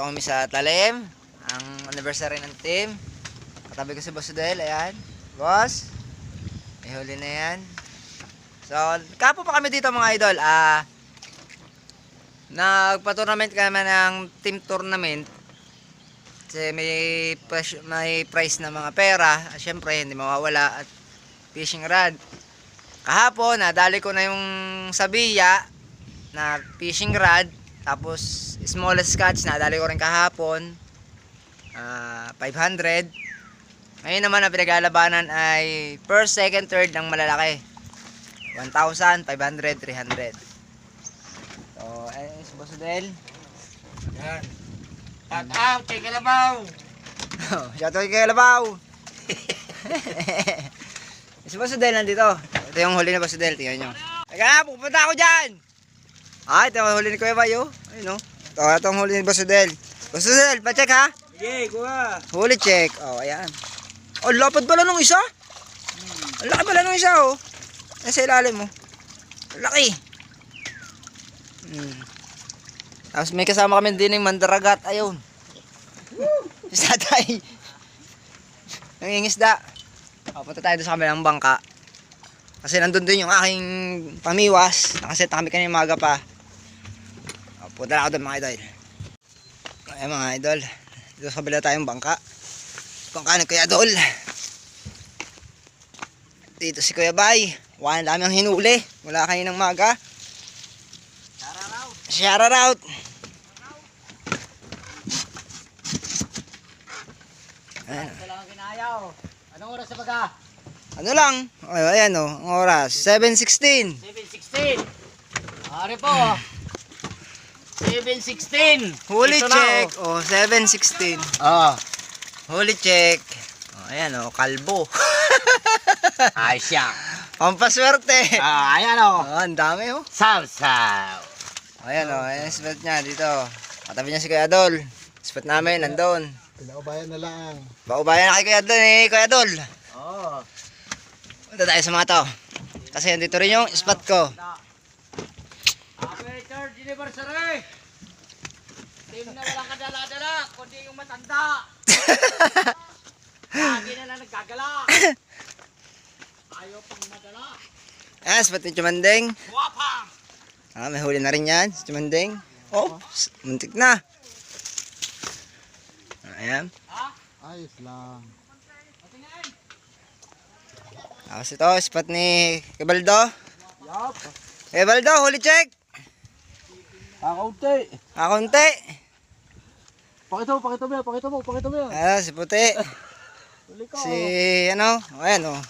Nandito kami sa Talim. Ang anniversary ng team. Katabi ko si Boss Del, ayan. Boss, may huli na yan. So, kapo pa kami dito mga idol. Ah, nagpa-tournament kami ng team tournament. Kasi may, may prize na mga pera. Siyempre, hindi mawawala. At fishing rod. Kahapon, nadali ko na yung sabiya na fishing rod. Tapos, smallest catch, nadali ko rin kahapon. Ah, 500. Ngayon naman, ang pinaglalabanan ay first, second, third ng malalaki. 1,000, 500, 300. So, ayun si Boss. Yan. Shout out kay Kalabaw. Shout out kay Labaw. si Boss nandito. Ito yung huli na Boss Del, tingnan nyo. Teka na, pupunta ako dyan! Ah, ito yung huli ni Kuya Bayo. Ayun o. Ito, ito ang huli ni Boss Del. Boss Del, pa-check ha. Sige, kuha. Huli check. Oh, ayan. Oh, lapad pala nung isa. Ang laki pala nung isa, oh. Nasa ilalim mo. Ang Laki. Hmm. Tapos may kasama kami din ng mandaragat. Ayun. Isa tayo. Nangingisda. Oh, punta tayo sa kabilang bangka. Kasi nandun din yung aking pamiwas. Nakaset na kami kanina maga pa. Oh, punta na ako doon mga idol. Ayan mga idol. Dito sa kabila tayong bangka. Bangka ni Kuya Dol. Dito si Kuya Bay. Wala dami ang hinuli. Wala kayo ng maga. Shout out. Ayan. Anong oras sa baga? Ano lang? Ay, ayan o. Ang oras. 7.16. 7.16. Ari po. 7.16. Huli Ito na, check. O, 7.16. Oh. Huli check. O, ayan o. Kalbo. Ay siya. Pampaswerte. Ah, ayan o. Oh, ang dami o. Saw, saw. Ayan o, ayan spot niya dito. Katabi niya si Kuya Dol. Spot namin, nandun. Pinaubayan na lang. Baubayan na kay Kuya Dol eh, Kuya Dol. Oh. Punta tayo sa mga to. Kasi nandito rin yung spot ko. Happy third anniversary. Team na walang kadala-dala, kundi yung matanda. Lagi na lang nagkagala. Ayaw pang madala. Spot ni Chumandeng. Guwapa. Ah, may huli na rin yan, si Chumandeng. Oh, muntik na. Ayan. Ha? Ayos lang. Tapos ito, spot ni Kebaldo. Yup. Kebaldo, huli check. Kakaunti. Kakunti. Pakita mo, pakita mo yan, pakita mo, pakita mo yan. Ah, si Puti. Si, ano, ayan oh.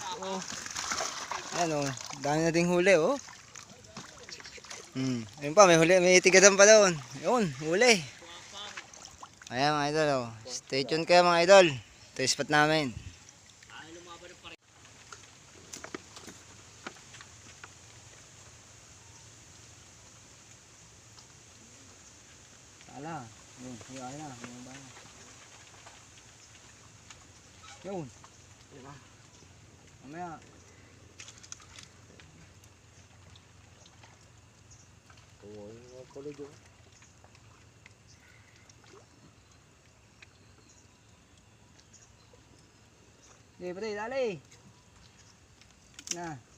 Ayan oh, dami na ding huli oh. Hmm, ayun pa, may huli, may tigadan pa doon. Yun, huli. Ayan mga idol oh. Stay tuned kayo mga idol. Ito yung spot namin. Ala, yun, yun, ayun na, yun ba? Yun. Diba? Mamaya. Sige, pati, dali. Na. Ano ito?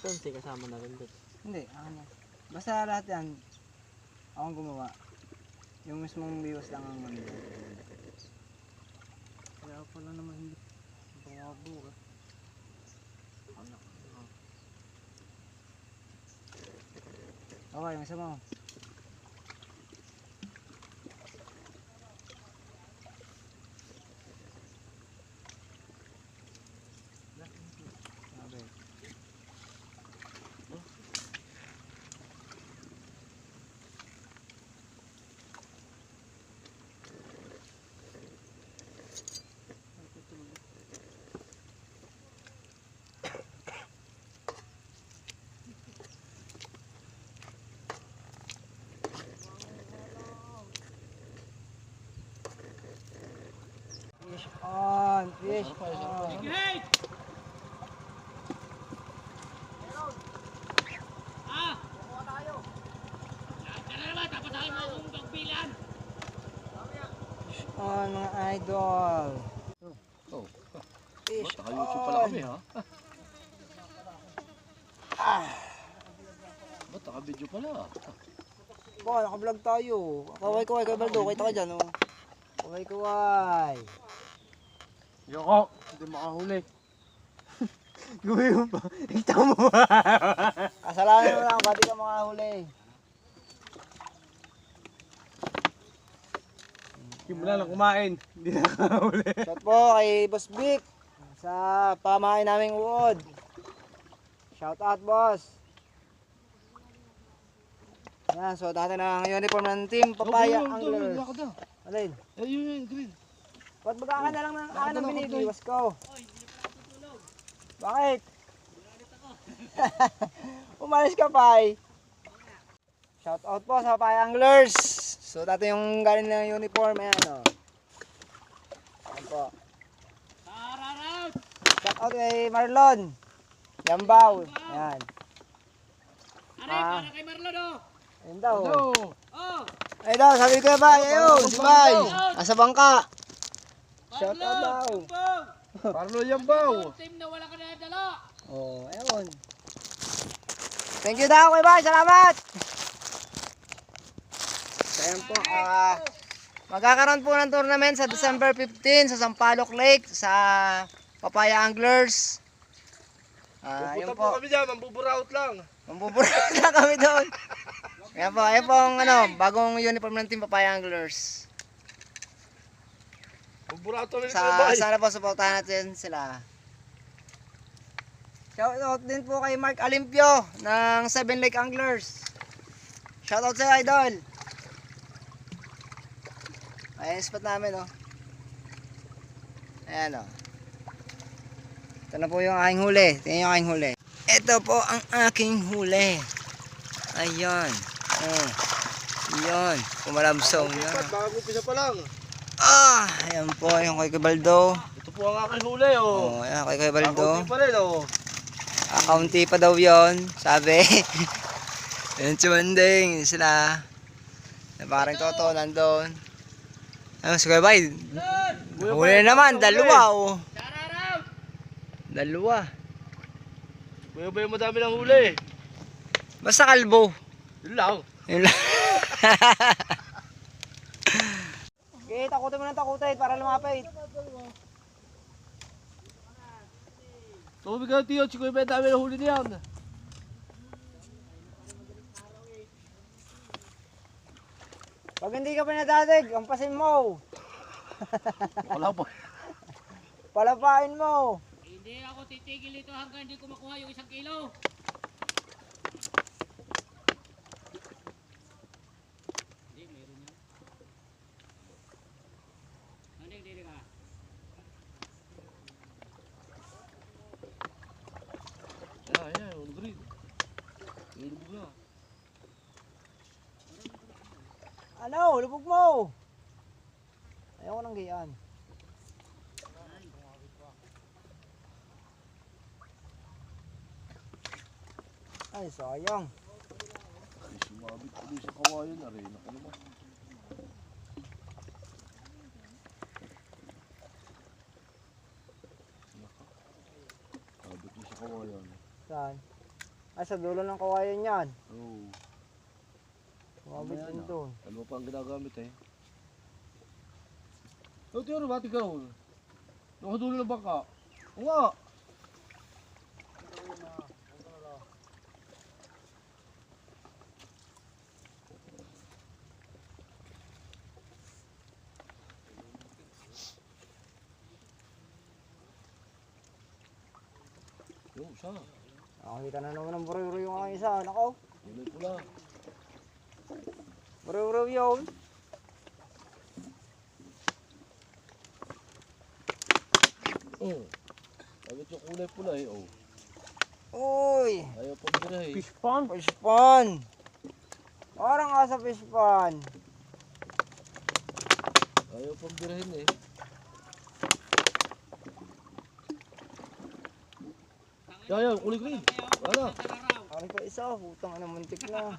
Sige, kasama na rin doon. Hindi, akin yan. Basta lahat yan, akong gumawa. Yung mismong biwas lang ang ano. Kaya pala naman hindi. Bungabo ka. Ano? Okay, yung isa mo. Sabi. Fish on, fish on. Ah! Fish on mga idol. Oh. Fish Naka-YouTube pala kami ha? Ba't naka-video pala? Baka naka-vlog tayo. Kaway kaway kay Baldo, kita ka dyan oh. Kaway kaway. Yoko, hindi makahuli. Gawin mo pa. Ito mo. Kasalanan mo lang, ba't di ka makahuli? Simula lang kumain. Hindi na nakahuli. Shout po kay Boss Vic sa pamahay naming uod. Shout out boss. Yan, so dati na ang uniform ng team Papaya Anglers. Alin? Eh, yun yun, green. Ba't baga ka na lang ng kanan ng binibiwas ko? Bakit? Umalis ka pa eh. Shout out po sa Papaya Anglers. So dati yung galing ng uniform, ayan o. Ayan po. Shout out kay Marlon. Yambaw. Ayan. Are, Ah. para kay Marlon oh! Ayun daw. Oh! Ayun daw, sabi ko ba, ayun, si Bay. Nasa bangka. Shout out daw. Parlo yan baw. Team na wala ka na dala! Oh, ayun. Thank you daw kay Bay, salamat. So, ayun po, ah, magkakaroon po ng tournament sa December 15 sa Sampaloc Lake sa Papaya Anglers. Ah, ayun po. kami dyan, mambuburaot lang. Mambuburat na kami doon. Kaya po, ayun po ang ano, bagong uniform ng Team Papaya Anglers. Mambuburaot kami Sa, sana po supportahan natin sila. Shoutout din po kay Mark Alimpio ng Seven Lake Anglers. Shoutout sa idol. Ayan spot namin oh. Ayan oh. Ito na po yung aking huli. Tingnan yung aking huli. Ito po ang aking huli. Ayan. Oh. Ayan. Pumalabsong na. Bago pisa pa lang. Ah, ayan po yung kay Kibaldo. Ito po ang aking huli Oh, oh. ayan kay Kibaldo. Ako pa rin oh. Akaunti pa daw yon sabi. Yung chumanding sila. Na parang toto nandun. Ano, si Kuya Bay, huli na naman, dalawa oh. Dalawa. Kuya ba yung madami ng huli? Basta kalbo. Yun lang. Yun lang. Takutin mo ng takutin para lumapit. Tubig ka tiyo, ba yung dami ng huli niyan? Pag hindi ka pa nadadig, ampasin mo. Wala po. Palapain mo. Hindi ako titigil ito hanggang hindi ko makuha yung isang kilo. Hindi, meron yan. Hindi, hindi ka. Yan, yan, yung green. Yung lubog na. Ano, lubog mo. Ayoko nang gayaan. Ay, sayang. Ay, sumabit ulit sa kawayan na rin. Ako naman. Sabit niya sa kawayan. Saan? Ay, sa dulo ng kawayan yan. Oo. Kumabit Mamaya din doon. Ano pa ang ginagamit eh? Oh, tiyo, bati ka ron. Nakadulo ng bangka. Oo nga. Yung isa. Nakakita na naman ng buro yung aking isa. Nako, Kulay pula. buro yun. Oh. Bakit yung kulay pula eh? Oh. Uy, Ayaw pa bira eh. Fish pond? fish pond. Parang ka sa fish pond. Ayaw pang birahin eh. Yan, yan, kulig rin. Wala. Akin pa isa, putang ano, muntik na.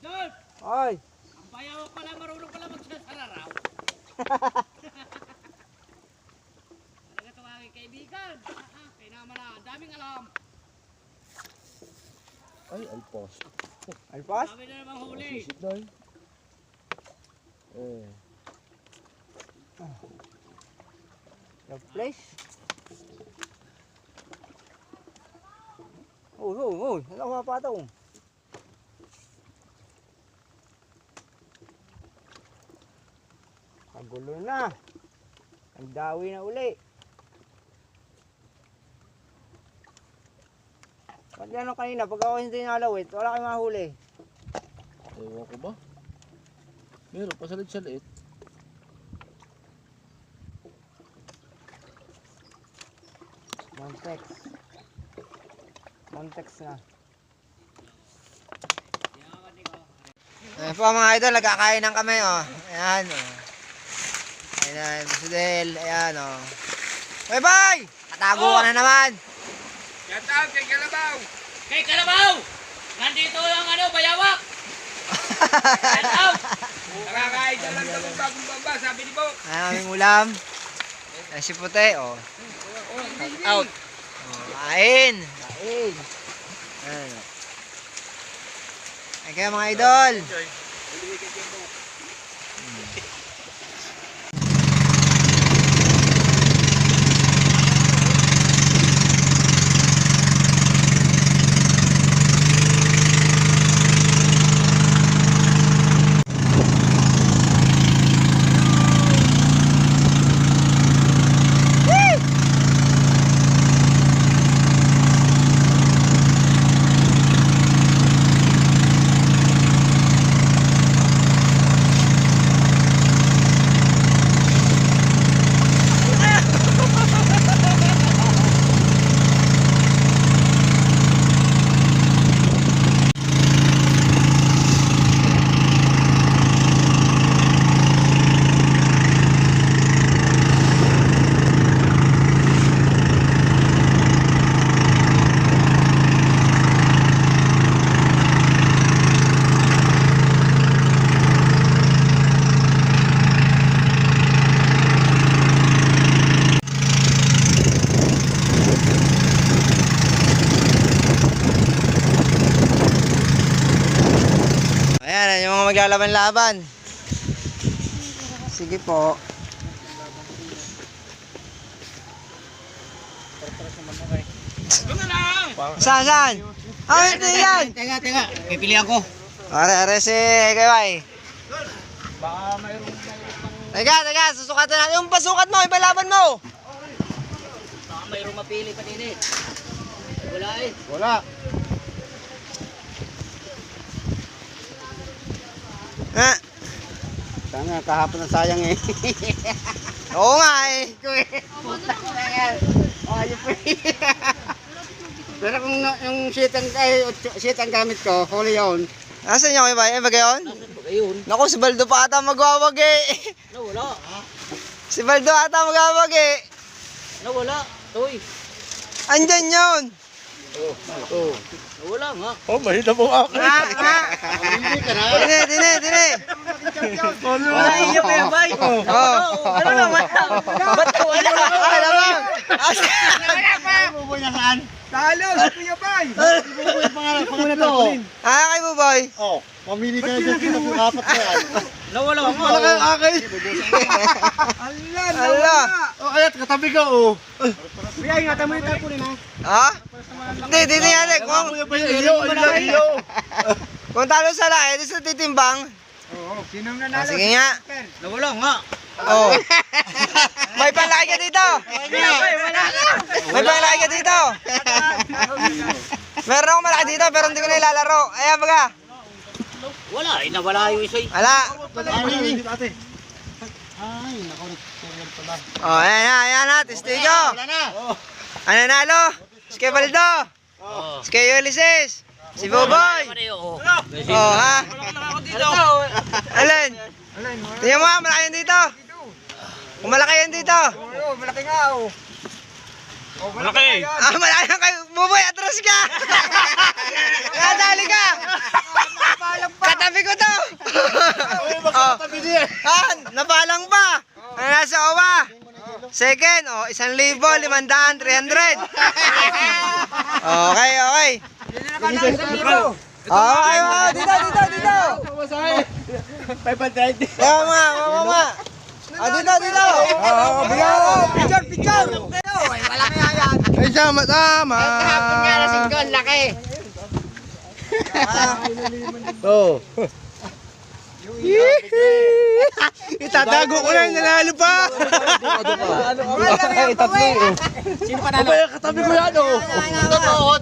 Doon! Ay! Ang bayaw pala, marunong pala magsasararaw. Talaga ito aking kaibigan. Ah, ah, Kaya naman na, daming alam. Ay, alpos. Alpas? Dami na namang huli. Sisit na eh. Eh. The place? Uy, uy, uy. Ano ka pa ito? Kagulo na. Ang dawi na uli. Ba't yan kanina? Pag ako hindi nalawit, wala kayong mahuli. Ewan ko ba? Meron, pasalit-salit. Montex. Montex na. Ayan po mga idol, nagkakain ng kami oh. Ayan oh. Ayan, Bisidel. Ayan oh. Bye bye! Katago ka na naman. Shout out kay Kalabaw! Kay Kalabaw! Nandito ang ano, bayawak! Shout out! Nakakain na lang ng bagong baba, sabi ni Bo. Ayan aming ulam. Ayan si Puti oh. Out! oh kain. Kain. Ayan. Ayan kayo mga idol. Maglalaban-laban. Sige po. Saan, saan? Ah, hindi yan! Teka, teka, pipilihan ko. Are, are si Kawai. Teka, teka, susukatan natin. Yung pasukat mo, ipalaban mo! Baka mayroong mapili pa din eh. Wala eh. Wala. Ha? Tanga, kahapon na sayang eh. Oo nga eh. Ayun po Pero kung na- yung sheet ang, ay, sheet ang gamit ko, huli yun. Nasaan niya kayo ba? Eh, ba gayon? Ayun. Naku, si Baldo pa ata magwawagi. Nawala. si Baldo ata magwawagi. Nawala. Toy. Andyan yun. Nawala nga. Oh, mahina mo ako. Ha? Ha? Hindi ka na. Dine, dine, dine. Wala iyo kaya bay. Oh. Ano naman? Ba't wala? Ay, naman. Buboy na saan? Talo, si Kuya Bay. Buboy pangalan ko. Ah, kay Buboy. Oh, mamili ka na dyan sa apat na yan. Nawala nga. Wala kang akin. Ala. Oh, ayat, katabi ka oh. Kuya, ingatan mo yung tapunin ha. Ha? Hindi, dine yan eh. Kung, iyo? Iyo, iyo. kung talo sa lahat, edi sa titimbang. Oo, sinong Ah, sige nga. Nawala nga. Oh. May panlaki ka dito. May panlaki ka dito. Meron akong malaki dito pero hindi ko na ilalaro. Ayan baga. Wala, eh, nawala yung isa. Ala. Ay, nagtulog pala. Oh, ayan na, ayan na. Testigo. Wala na. Ano nalo? Baldo. Si Kay Ulysses. Si Boboy. Oo. Oh, ha? Alin? Tingnan mo, malaki yan dito. Kung malaki yan dito. Oo, malaki nga oh. Malaki. Ah, malayo kayo. Buboy, atras ka! Nadali ka! Katabi ko to! oh. Ah, napalang pa! Ano nasa owa? Second, oh, isang libo, limandaan, 300. Okay, okay. Oh, ay, oh, dito, dito, dito. 500. Kaya mga, mga, mga. Ah, dito, dito. Oh, bigyan. Picture, picture. Wala kaya yan. Ay, sama, sama. Kahapon nga lasing ko, laki. Oo. Itatago ko na yung nanalo pa. Ay, tatlo eh. Sino pa nalo? Abay, katabi ko yan oh. Totoo.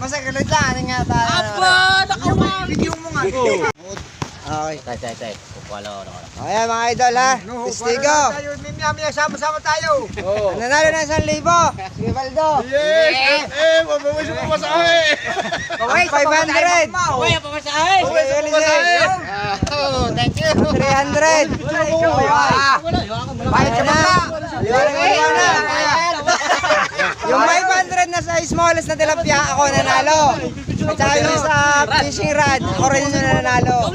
Basta galit lang, ano nga tayo. Apa, nakawag. Video mo nga. Okay. Tay, tay, tay. Kukuha lang ako. Ayan mga idol ha. Testigo. Mimiyami, sama-sama tayo. Nanalo na isang libo. Si Baldo. Yes! Eh, mabawas yung pamasahe. Okay, 500. Uy, ang pamasahe. Okay, Pamasahe. Oh, thank you. 300. Bayad sa mga. Liwanag liwanag. Yung 500 na sa smallest na tilapia, ako nanalo. At saka yung sa fishing rod, ako rin yung nanalo.